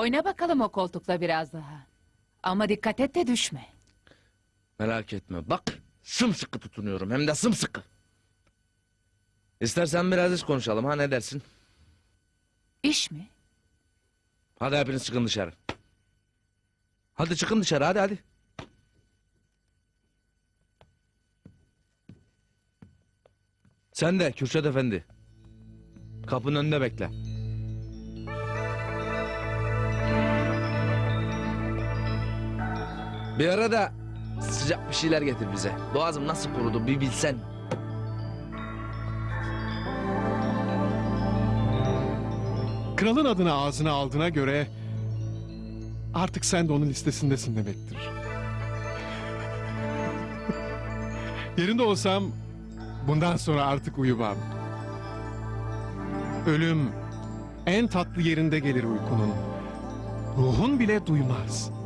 Oyna bakalım o koltukla biraz daha. Ama dikkat et de düşme. Merak etme bak sımsıkı tutunuyorum hem de sımsıkı. İstersen biraz iş konuşalım ha ne dersin? İş mi? Hadi hepiniz çıkın dışarı. Hadi çıkın dışarı hadi hadi. Sen de Kürşat Efendi. Kapının önünde bekle. Bir ara da sıcak bir şeyler getir bize. Boğazım nasıl kurudu bir bilsen. Kralın adını ağzına aldığına göre artık sen de onun listesindesin demektir. Yerinde olsam bundan sonra artık uyumam. Ölüm en tatlı yerinde gelir uykunun. Ruhun bile duymaz.